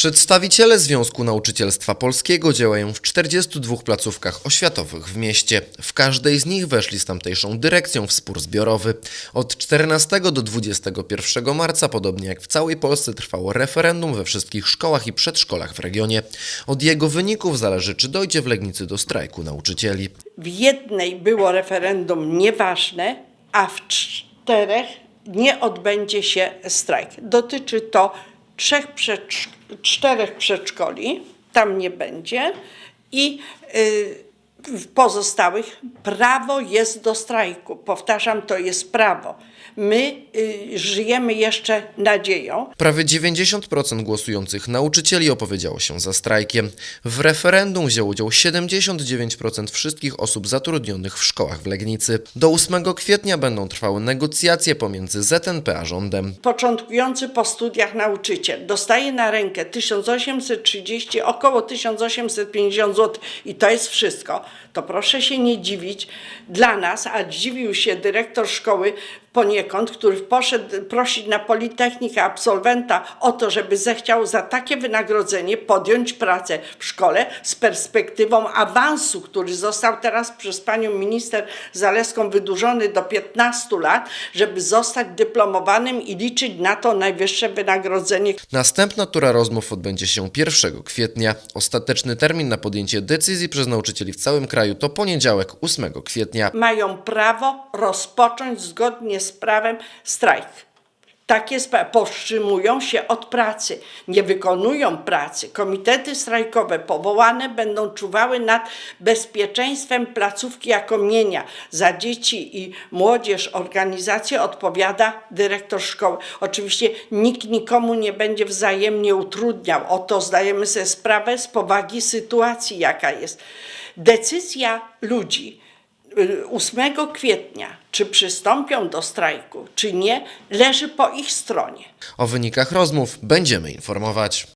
Przedstawiciele Związku Nauczycielstwa Polskiego działają w 42 placówkach oświatowych w mieście. W każdej z nich weszli z tamtejszą dyrekcją w spór zbiorowy. Od 14 do 21 marca, podobnie jak w całej Polsce, trwało referendum we wszystkich szkołach i przedszkolach w regionie. Od jego wyników zależy, czy dojdzie w Legnicy do strajku nauczycieli. W jednej było referendum nieważne, a w czterech nie odbędzie się strajk. Dotyczy to trzech przedsz- czterech przedszkoli, tam nie będzie i y, w pozostałych prawo jest do strajku. Powtarzam, to jest prawo. My y, żyjemy jeszcze nadzieją, Prawie 90% głosujących nauczycieli opowiedziało się za strajkiem. W referendum wzięło udział 79% wszystkich osób zatrudnionych w szkołach w Legnicy. Do 8 kwietnia będą trwały negocjacje pomiędzy ZNP a rządem. początkujący po studiach nauczyciel dostaje na rękę 1830, około 1850 zł i to jest wszystko, to proszę się nie dziwić dla nas, a dziwił się dyrektor szkoły poniekąd, który poszedł prosić na Politechnikę absolwenta o to, żeby zechciał za takie wynagrodzenie podjąć pracę w szkole z perspektywą awansu, który został teraz przez panią minister Zaleską wydłużony do 15 lat, żeby zostać dyplomowanym i liczyć na to najwyższe wynagrodzenie. Następna tura rozmów odbędzie się 1 kwietnia. Ostateczny termin na podjęcie decyzji przez nauczycieli w całym kraju to poniedziałek 8 kwietnia. Mają prawo rozpocząć zgodnie z prawem strajk. Takie spra- powstrzymują się od pracy, nie wykonują pracy. Komitety strajkowe powołane będą czuwały nad bezpieczeństwem placówki jako mienia. Za dzieci i młodzież organizację odpowiada dyrektor szkoły. Oczywiście nikt nikomu nie będzie wzajemnie utrudniał. Oto zdajemy sobie sprawę z powagi sytuacji, jaka jest. Decyzja ludzi 8 kwietnia, czy przystąpią do strajku, czy nie, leży po ich stronie. O wynikach rozmów będziemy informować.